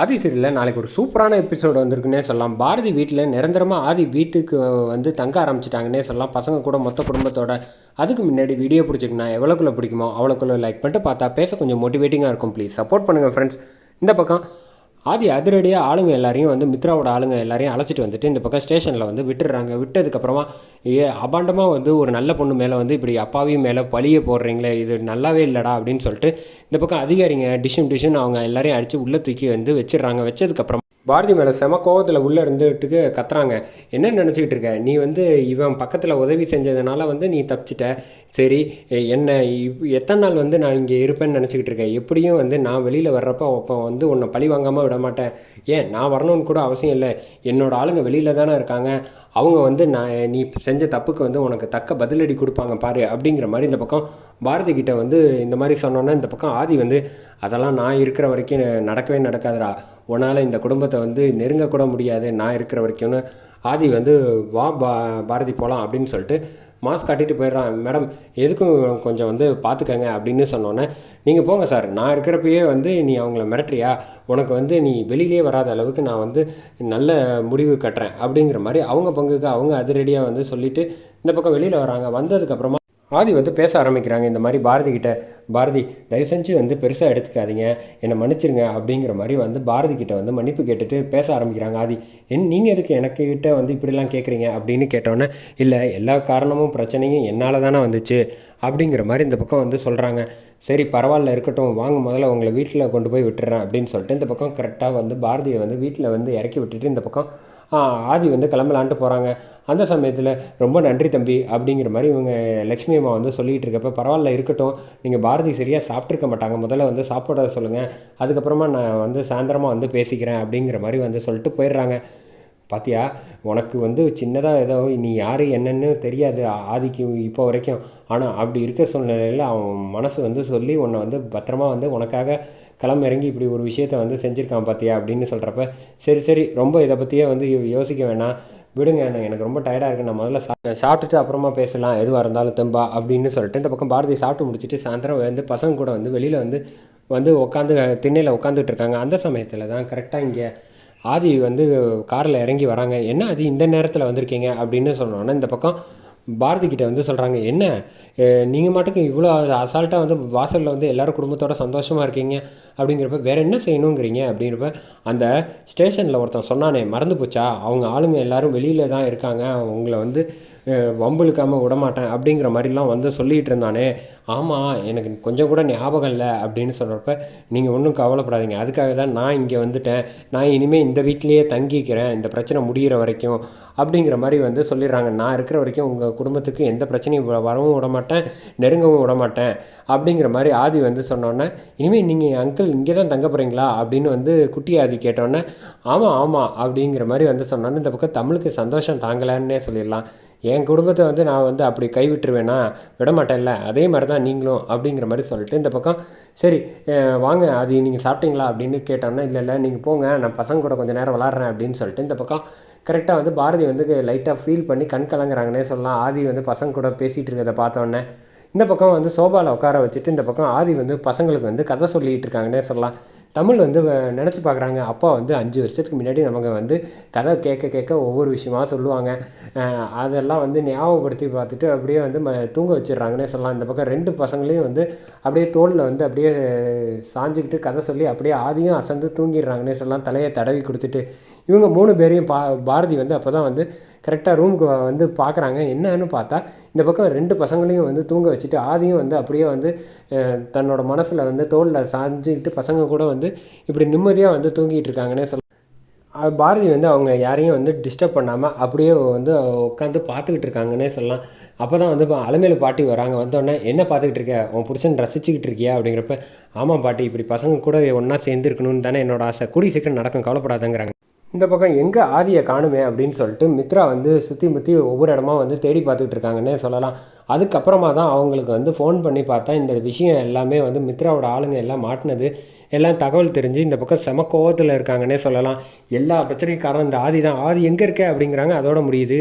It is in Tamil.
ஆதி சீரியலில் நாளைக்கு ஒரு சூப்பரான எபிசோடு வந்திருக்குன்னே சொல்லலாம். பாரதி வீட்டில் நிரந்தரமாக ஆதி வீட்டுக்கு வந்து தங்க ஆரம்பிச்சிட்டாங்கன்னே சொல்லலாம். பசங்க கூட மொத்த குடும்பத்தோட அதுக்கு முன்னாடி வீடியோ பிடிச்சிருக்குண்ணா எவ்வளோக்குள்ளே பிடிக்குமோ அவ்வளோக்குள்ளே லைக் பண்ணிட்டு பார்த்தா பேச கொஞ்சம் மோட்டிவேட்டிங்காக இருக்கும். ப்ளீஸ் சப்போர்ட் பண்ணுங்கள் ஃப்ரெண்ட்ஸ் இந்த பக்கம் ஆதி அதிரடியாக ஆளுங்க எல்லாரையும் வந்து மித்ராவோட ஆளுங்க எல்லாரையும் அழைச்சிட்டு வந்துட்டு இந்த பக்கம் ஸ்டேஷனில் வந்து விட்டுடுறாங்க. விட்டதுக்கப்புறமா ஏ அபாண்டமாக வந்து ஒரு நல்ல பொண்ணு மேலே வந்து இப்படி அப்பாவையும் மேலே பழிய போடுறீங்களே இது நல்லாவே இல்லைடா அப்படின்னு சொல்லிட்டு இந்த பக்கம் அதிகாரிங்க டிஷன் டிஷுன்னு அவங்க எல்லாரையும் அடித்து உள்ளே தூக்கி வந்து வச்சிடுறாங்க. வச்சதுக்கப்புறம் பாரதி மேலே செம கோவத்தில் உள்ளே இருந்துட்டுக்கு கத்துறாங்க. என்ன நினச்சிக்கிட்டு இருக்க? நீ வந்து இவன் பக்கத்தில் உதவி செஞ்சதுனால வந்து நீ தப்பிச்சிட்ட. சரி என்னை என்ன இவ் எத்தனை நாள் வந்து நான் இங்கே இருப்பேன்னு நினச்சிக்கிட்டு இருக்கேன் எப்படியும் வந்து நான் வெளியில் வர்றப்போ அப்போ வந்து உன்னை பழி வாங்காமல் விட மாட்டேன். ஏன் நான் வரணும்னு கூட அவசியம் இல்லை. என்னோட ஆளுங்க வெளியில் தானே இருக்காங்க. அவங்க வந்து நான் நீ செஞ்ச தப்புக்கு வந்து உனக்கு தக்க பதிலடி கொடுப்பாங்க பாரு அப்படிங்கிற மாதிரி இந்த பக்கம் பாரதி கிட்ட வந்து இந்த மாதிரி சொன்னோன்னா இந்த பக்கம் ஆதி வந்து அதெல்லாம் நான் இருக்கிற வரைக்கும் நடக்கவே நடக்காதுடா. உன்னால் இந்த குடும்பத்தை வந்து நெருங்கக்கூட முடியாது நான் இருக்கிற வரைக்கும்னு. ஆதி வந்து வா பா பாரதி போகலாம் அப்படின்னு சொல்லிட்டு மாஸ்க் காட்டிட்டு போயிடுறான். மேடம் எதுக்கும் கொஞ்சம் வந்து பார்த்துக்கங்க அப்படின்னு சொன்னோன்னே நீங்கள் போங்க சார் நான் இருக்கிறப்பயே வந்து நீ அவங்கள மிரட்டுறியா? உனக்கு வந்து நீ வெளியிலே வராத அளவுக்கு நான் வந்து நல்ல முடிவு கட்டுறேன் அப்படிங்கிற மாதிரி அவங்க பங்குக்கு அவங்க அதிரடியாக வந்து சொல்லிவிட்டு இந்த பக்கம் வெளியில் வராங்க. வந்ததுக்கப்புறமா ஆதி வந்து பேச ஆரம்பிக்கிறாங்க இந்த மாதிரி பாரதி கிட்ட பாரதி தயவு செஞ்சு வந்து பெருசாக எடுத்துக்காதீங்க என்னை மன்னிச்சிருங்க அப்படிங்கிற மாதிரி வந்து பாரதி கிட்ட வந்து மன்னிப்பு கேட்டுட்டு பேச ஆரம்பிக்கிறாங்க. ஆதி என் நீங்கள் எதுக்கு எனக்கு கிட்ட வந்து இப்படிலாம் கேட்குறீங்க அப்படின்னு கேட்டோன்னே இல்லை எல்லா காரணமும் பிரச்சனையும் என்னால் தானே வந்துச்சு அப்படிங்கிற மாதிரி இந்த பக்கம் வந்து சொல்கிறாங்க சரி பரவாயில்ல இருக்கட்டும் வாங்க முதல்ல உங்களை வீட்டில் கொண்டு போய் விட்டுறேன் அப்படின்னு சொல்லிட்டு இந்த பக்கம் கரெக்டாக வந்து பாரதியை வந்து வீட்டில் வந்து இறக்கி விட்டுட்டு இந்த பக்கம் ஆதி வந்து கிளம்பலான்ட்டு போகிறாங்க அந்த சமயத்தில் ரொம்ப நன்றி தம்பி அப்படிங்கிற மாதிரி இவங்க லக்ஷ்மி அம்மா வந்து சொல்லிகிட்டு இருக்கப்ப பரவாயில்ல இருக்கட்டும். நீங்கள் பாரதி சரியாக சாப்பிட்ருக்க மாட்டாங்க. முதல்ல வந்து சாப்பிட சொல்லுங்கள் அதுக்கப்புறமா நான் வந்து சாயந்தரமாக வந்து பேசிக்கிறேன் அப்படிங்கிற மாதிரி வந்து சொல்லிட்டு போயிடுறாங்க. பாத்தியா உனக்கு வந்து சின்னதாக ஏதோ நீ யார் என்னன்னு தெரியாது ஆதிக்கு இப்போ வரைக்கும். ஆனால் அப்படி இருக்க சூழ்நிலையில் அவன் மனசு வந்து சொல்லி உன்னை வந்து பத்திரமா வந்து உனக்காக கிளம்ப இறங்கி இப்படி ஒரு விஷயத்த வந்து செஞ்சுருக்கான் பார்த்தியா அப்படின்னு சொல்கிறப்ப சரி சரி ரொம்ப இதை பற்றியே வந்து யோ- யோசிக்க வேணாம். விடுங்க எனக்கு ரொம்ப டயர்டாக இருக்குது நான் முதல்ல சா சாப்பிட்டுட்டு அப்புறமா பேசலாம். எதுவாக இருந்தாலும் தெம்பா அப்படின்னு சொல்லிட்டு இந்த பக்கம் பாரதி சாப்பிட்டு முடிச்சுட்டு சாயந்தரம் வந்து பசங்க கூட வந்து வெளியில் வந்து வந்து உட்காந்து திண்ணையில் உட்காந்துட்டு இருக்காங்க. அந்த சமயத்தில் தான் கரெக்டாக இங்கே ஆதி வந்து காரில் இறங்கி வராங்க. என்ன ஆதி இந்த நேரத்தில் வந்திருக்கீங்க அப்படின்னு சொன்னோன்னே இந்த பக்கம் பாரதி கிட்ட வந்து சொல்கிறாங்க என்ன? நீங்கள் மட்டுக்கு இவ்வளோ அசால்ட்டாக வந்து வாசலில் வந்து எல்லாரும் குடும்பத்தோட சந்தோஷமாக இருக்கீங்க? அப்படிங்கிறப்ப வேறு என்ன செய்யணுங்கிறீங்க? அப்படிங்கிறப்ப அந்த ஸ்டேஷனில் ஒருத்தன் சொன்னானே மறந்து போச்சா? அவங்க ஆளுங்க எல்லோரும் வெளியில் தான் இருக்காங்க. அவங்கள வந்து வம்பிழுக்காமல் விடமாட்டேன் அப்படிங்கிற மாதிரிலாம் வந்து சொல்லிகிட்டு இருந்தானே. ஆமாம் எனக்கு கொஞ்சம் கூட ஞாபகம் இல்லை அப்படின்னு சொல்கிறப்ப நீங்கள் ஒன்றும் கவலைப்படாதீங்க. அதுக்காக தான் நான் இங்கே வந்துட்டேன். நான் இனிமேல் இந்த வீட்லேயே தங்கிக்கிறேன். இந்த பிரச்சனை முடிகிற வரைக்கும் அப்படிங்கிற மாதிரி வந்து சொல்லிடுறாங்க. நான் இருக்கிற வரைக்கும் உங்கள் குடும்பத்துக்கு எந்த பிரச்சனையும் வரவும் விட மாட்டேன் நெருங்கவும் விட மாட்டேன் அப்படிங்கிற மாதிரி ஆதி வந்து சொன்னோன்னே இனிமேல் நீங்கள் அங்கிள் இங்கே தான் தங்க போகிறீங்களா அப்படின்னு வந்து குட்டி ஆதி கேட்டோன்னே ஆமாம் ஆமாம் அப்படிங்கிற மாதிரி வந்து சொன்னோன்னே இந்த பக்கம் தமிழுக்கு சந்தோஷம் தாங்கலைன்னே சொல்லிடலாம். என் குடும்பத்தை வந்து நான் வந்து அப்படி கைவிட்டுருவேனா? விடமாட்டேன்ல. அதே மாதிரி தான் நீங்களும் அப்படிங்கிற மாதிரி சொல்லிட்டு இந்த பக்கம் சரி வாங்க அது நீங்கள் சாப்பிட்டீங்களா? அப்படின்னு கேட்டோன்னா இல்லை இல்லை நீங்கள் போங்க நான் பசங்க கூட கொஞ்சம் நேரம் விளாட்றேன் அப்படின்னு சொல்லிட்டு இந்த பக்கம் கரெக்டாக வந்து பாரதி வந்து லைட்டாக ஃபீல் பண்ணி கண் கலங்குறாங்கன்னே சொல்லலாம். ஆதி வந்து பசங்க கூட பேசிகிட்டு இருக்கிறத பார்த்தோன்னே இந்த பக்கம் வந்து சோபாவில் உட்கார வச்சுட்டு இந்த பக்கம் ஆதி வந்து பசங்களுக்கு வந்து கதை சொல்லிகிட்டு இருக்காங்கன்னே சொல்லலாம். தமிழ் வந்து நினச்சி பார்க்குறாங்க அப்பா வந்து அஞ்சு வருஷத்துக்கு முன்னாடி நமக்கு வந்து கதை கேட்க கேட்க ஒவ்வொரு விஷயமாக சொல்லுவாங்க. அதெல்லாம் வந்து ஞாபகப்படுத்தி பார்த்துட்டு அப்படியே வந்து ம தூங்க வச்சிடுறாங்கன்னே சொல்லலாம். இந்த பக்கம் ரெண்டு பசங்களையும் வந்து அப்படியே தோளில் வந்து அப்படியே சாஞ்சிக்கிட்டு கதை சொல்லி அப்படியே ஆதியும் அசந்து தூங்கிடுறாங்கன்னே சொல்லலாம். தலையை தடவி கொடுத்துட்டு. இவங்க மூணு பேரையும் பா பாரதி வந்து அப்போ தான் வந்து கரெக்டாக ரூமுக்கு வந்து பார்க்குறாங்க என்னன்னு பார்த்தா இந்த பக்கம் ரெண்டு பசங்களையும் வந்து தூங்க வச்சுட்டு ஆதியும் வந்து அப்படியே வந்து தன்னோட மனசில் வந்து தோளில் சாஞ்சிக்கிட்டு பசங்க கூட வந்து இப்படி நிம்மதியாக வந்து தூங்கிட்டு இருக்காங்கன்னே சொல்ல பாரதி வந்து அவங்க யாரையும் வந்து டிஸ்டர்ப் பண்ணாமல் அப்படியே வந்து உட்காந்து பார்த்துக்கிட்டு இருக்காங்கன்னே சொல்லலாம். அப்போ தான் வந்து இப்போ அலமேலு பாட்டி வராங்க. வந்தோடனே என்ன பார்த்துக்கிட்டு இருக்க? உன் புருஷன் ரசிச்சுக்கிட்டு இருக்கியா? அப்படிங்கிறப்ப ஆமாம் பாட்டி. இப்படி பசங்க கூட ஒன்றா சேர்ந்து இருக்கணும்னு தானே என்னோட ஆசை. கூடி சீக்கிரம் நடக்கும். கவலைப்படாதங்கிறாங்க. இந்த பக்கம் எங்கே ஆதியை காணுமே அப்படின்னு சொல்லிட்டு மித்ரா வந்து சுற்றி முற்றி ஒவ்வொரு இடமா வந்து தேடி பார்த்துக்கிட்டு இருக்காங்கன்னே சொல்லலாம். அதுக்கப்புறமா தான் அவங்களுக்கு வந்து ஃபோன் பண்ணி பார்த்தா இந்த விஷயம் எல்லாமே வந்து மித்ராவோட ஆளுங்க எல்லாம் மாட்டினது. எல்லாம் தகவல் தெரிஞ்சு இந்த பக்கம் செம கோவத்தில் இருக்காங்கன்னே சொல்லலாம். எல்லா பிரச்சனைக்கும் காரணம் இந்த ஆதி தான். ஆதி எங்கே இருக்க அப்படிங்கிறாங்க அதோட முடியுது.